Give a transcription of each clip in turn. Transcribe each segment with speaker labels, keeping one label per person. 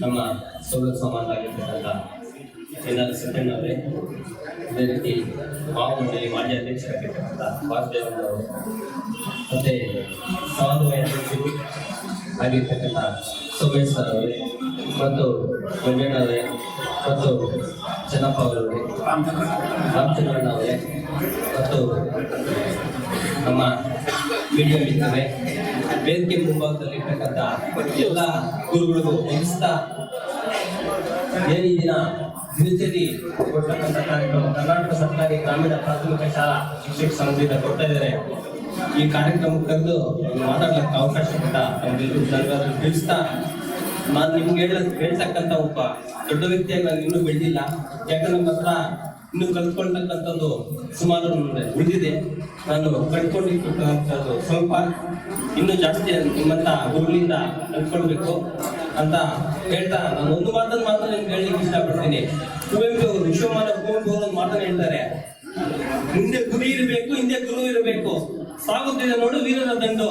Speaker 1: ನಮ್ಮ ಸೋದರ ಸಮಾನರಾಗಿರ್ತಕ್ಕಂಥ N R ಅವರೇ ಅದೇ ರೀತಿ ಮಾವನಲ್ಲಿ ಮಾಜಿ ಅಧ್ಯಕ್ಷರಾಗಿರ್ತಕ್ಕಂಥ ವಾಸುದೇವಣ್ಣವರು ಮತ್ತೆ ಸಮನ್ವಯ ಅಧ್ಯಕ್ಷರು ಆಗಿರ್ತಕ್ಕಂಥ ಸೋಮೇಶ್ ಸರ್ ಅವರೇ ಮತ್ತು ಮಂಜಣ್ಣವರೇ ಮತ್ತು ಚೆನ್ನಪ್ಪ ಅವರವರೇ ರಾಮಚಂದ್ರಣ್ಣ ಅವರೇ ಮತ್ತು ನಮ್ಮ ಮೀಡಿಯಾ ಇದ್ದಾವೆ. ವೇದಿಕೆ ಮುಂಭಾಗದಲ್ಲಿರ್ತಕ್ಕಂಥ ಎಲ್ಲ ಗುರುಗಳಿಗೂ ವಂದಿಸ್ತಾ ಏನು ಈ ದಿನ ದಿನಚರಿ ಕೊಡ್ತಕ್ಕಂಥ ಕಾರ್ಯಕ್ರಮ. ಕರ್ನಾಟಕ ಸರ್ಕಾರಿ ಗ್ರಾಮೀಣ ಪ್ರಾಥಮಿಕ ಶಾಲಾ ಶಿಕ್ಷಕ ಸಂಘದಿಂದ ಕೊಡ್ತಾ ಇದ್ದಾರೆ. ಈ ಕಾರ್ಯಕ್ರಮಕ್ಕೆ ಕರೆದು ಮಾತಾಡ್ಲಿಕ್ಕೆ ಅವಕಾಶ ಕೊಟ್ಟ ನಮ್ಗೆಲ್ಲರೂ ತಿಳಿಸ್ತಾ ನಾನು ನಿಮ್ಗೆ ಹೇಳ ಹೇಳ್ತಕ್ಕಂಥ ಒಬ್ಬ ದೊಡ್ಡ ವ್ಯಕ್ತಿಯಾಗಿ ನಾನು ಇನ್ನೂ ಬೆಳೆದಿಲ್ಲ. ಯಾಕಂದ್ರೆ ನಮ್ಮ ಹತ್ರ ಇನ್ನು ಕಲ್ತ್ಕೊಂಡಂತದ್ದು ಸುಮಾರು ಉಳಿದಿದೆ. ನಾನು ಕಲ್ತ್ಕೊಂಡಿರ್ತಕ್ಕಂಥದ್ದು ಸ್ವಲ್ಪ. ಇನ್ನೂ ಜಾಸ್ತಿ ನಿಮ್ಮಂತ ಗುರುಳಿಂದ ಕಲ್ತ್ಕೊಳ್ಬೇಕು ಅಂತ ಹೇಳ್ತಾ ನಾನು ಒಂದು ಮಾತನ್ನು ಮಾತ್ರ ನಿಮ್ಗೆ ಹೇಳಲಿಕ್ಕೆ ಇಷ್ಟಪಡ್ತೀನಿ. ಕುವೆಂಪು ಅವರು, ವಿಶ್ವಮಾನ ಕುವೆಂಪು ಒಂದು ಮಾತನ್ನು ಹೇಳ್ತಾರೆ. ಹಿಂದೆ ಗುರಿ ಇರಬೇಕು, ಹಿಂದೆ ಗುರು ಇರಬೇಕು. ಸಾಗುತ್ತಿದೆ ನೋಡು ವೀರನ ದಂಡು.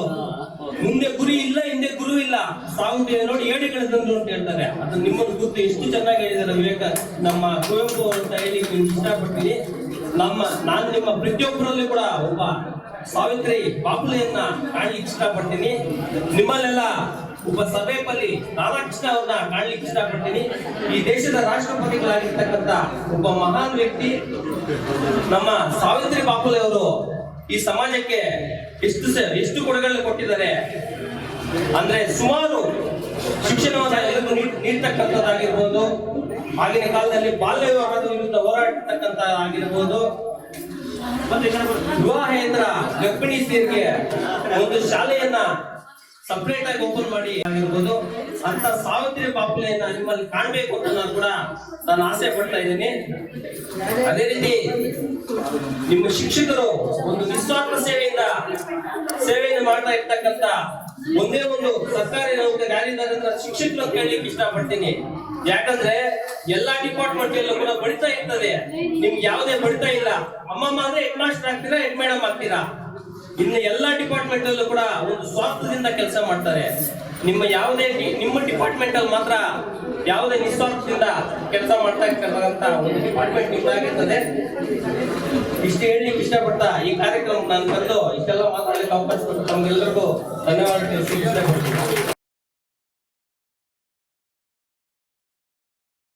Speaker 1: ಮುಂದೆ ಗುರಿ ಇಲ್ಲ, ಹಿಂದೆ ಗುರು ಇಲ್ಲ. ಸಾವಿರ ನೋಡಿ ಏಡುಗಳ ದಂಡು ಅಂತ ಹೇಳ್ತಾರೆ. ಅದು ನಿಮ್ಮನ್ನು ಗುರುತು ಎಷ್ಟು ಚೆನ್ನಾಗಿ ಹೇಳಿದಾರೆ ವಿವೇಕ. ನಮ್ಮ ಕುವೆಂಪು ಅಂತ ಹೇಳಿ ಇಷ್ಟಪಡ್ತೀನಿ ನಮ್ಮ, ನಾನು ನಿಮ್ಮ ಪ್ರತಿಯೊಬ್ಬರಲ್ಲಿ ಕೂಡ ಒಬ್ಬ ಸಾವಿತ್ರಿ ಬಾಪುಲೆಯನ್ನ ಕಾಣಲಿಕ್ಕೆ ಇಷ್ಟಪಡ್ತೀನಿ. ನಿಮ್ಮಲ್ಲೆಲ್ಲ ಒಬ್ಬ ಸಭೆಯಲ್ಲಿ ರಾಧಾಕೃಷ್ಣ ಅವ್ರನ್ನ ಕಾಣ್ಲಿಕ್ಕೆ ಇಷ್ಟಪಡ್ತೀನಿ. ಈ ದೇಶದ ರಾಷ್ಟ್ರಪತಿಗಳಾಗಿರ್ತಕ್ಕಂಥ ಒಬ್ಬ ಮಹಾನ್ ವ್ಯಕ್ತಿ, ನಮ್ಮ ಸಾವಿತ್ರಿ ಬಾಪುಲೆ ಅವರು ಈ ಸಮಾಜಕ್ಕೆ ಎಷ್ಟು ಎಷ್ಟು ಕೊಡುಗೆಗಳನ್ನು ಕೊಟ್ಟಿದ್ದಾರೆ. ಅಂದ್ರೆ ಸುಮಾರು ಶಿಕ್ಷಣವನ್ನು ನೀಡ್ತಕ್ಕಂಥದ್ದಾಗಿರ್ಬೋದು. ಆಗಿನ ಕಾಲದಲ್ಲಿ ಬಾಲ್ಯ ವಿವಾಹದ ವಿರುದ್ಧ ಹೋರಾಡ್ತಕ್ಕಂಥ ಆಗಿರ್ಬೋದು ಮತ್ತೆ ವಿವಾಹೇಂದ್ರ ಗರ್ಭಿಣಿ ಸ್ತ್ರೀಯರಿಗೆ ಒಂದು ಶಾಲೆಯನ್ನ ಸಪರೇಟ್ ಆಗಿ ಓಪನ್ ಮಾಡಿ ಆಗಿರ್ಬೋದು. ಅಂತ ಸಾವಿತ್ರಿ ಪಾಪುಲೆಯನ್ನ ನಿಮ್ಮಲ್ಲಿ ಕಾಣಬೇಕು ಅಂತ ನಾನು ಕೂಡ ನಾನು ಆಸೆ ಪಡ್ತಾ ಇದ್ದೀನಿ. ಅದೇ ರೀತಿ ನಿಮ್ಮ ಶಿಕ್ಷಕರು ಒಂದು ನಿಸ್ವಾರ್ಥ ಸೇವೆಯಿಂದ ಸೇವೆಯನ್ನು ಮಾಡ್ತಾ ಇರ್ತಕ್ಕಂತ ಒಂದೇ ಒಂದು ಸರ್ಕಾರಿ ನೌಕರಿ ಅಂತ ಶಿಕ್ಷಕರು ಕೇಳಲಿಕ್ಕೆ ಇಷ್ಟಪಡ್ತೀನಿ. ಯಾಕಂದ್ರೆ ಎಲ್ಲಾ ಡಿಪಾರ್ಟ್ಮೆಂಟ್ ಎಲ್ಲ ಕೂಡ ಬಡಿತಾ ಇರ್ತದೆ. ನಿಮ್ಗೆ ಯಾವುದೇ ಬಡಿತಾ ಇಲ್ಲ. ಅಮ್ಮಮ್ಮ ಅಂದ್ರೆ ಹೆಡ್ ಮಾಸ್ಟರ್ ಆಗ್ತೀರಾ, ಹೆಡ್ ಮೇಡಮ್ ಆಗ್ತೀರಾ? ಇನ್ನು ಎಲ್ಲಾ ಡಿಪಾರ್ಟ್ಮೆಂಟ್ ಅಲ್ಲೂ ಕೂಡ ಒಂದು ಸ್ವಾರ್ಥದಿಂದ ಕೆಲಸ ಮಾಡ್ತಾರೆ. ನಿಮ್ಮ ಯಾವುದೇ ನಿಮ್ಮ ಡಿಪಾರ್ಟ್ಮೆಂಟ್ ಅಲ್ಲಿ ಮಾತ್ರ ಯಾವುದೇ ನಿಸ್ವಾರ್ಥದಿಂದ ಕೆಲಸ ಮಾಡ್ತಾ ಇರ್ತಕ್ಕಂತ ಒಂದು ಡಿಪಾರ್ಟ್ಮೆಂಟ್ ನಿಮ್ದಾಗಿರ್ತದೆ ಇಷ್ಟು ಹೇಳಿ ಇಷ್ಟಪಡ್ತಾ ಈ ಕಾರ್ಯಕ್ರಮ ನಾನು ಬಂದು ಇಷ್ಟೆಲ್ಲ ಮಾತಾಡಲಿಕ್ಕೆ ಅವಕಾಶ ಕೊಟ್ಟು ತಮ್ಗೆಲ್ಲರಿಗೂ ಧನ್ಯವಾದ ತಿಳಿಸಿ ಇಷ್ಟಪಡ್ತೀನಿ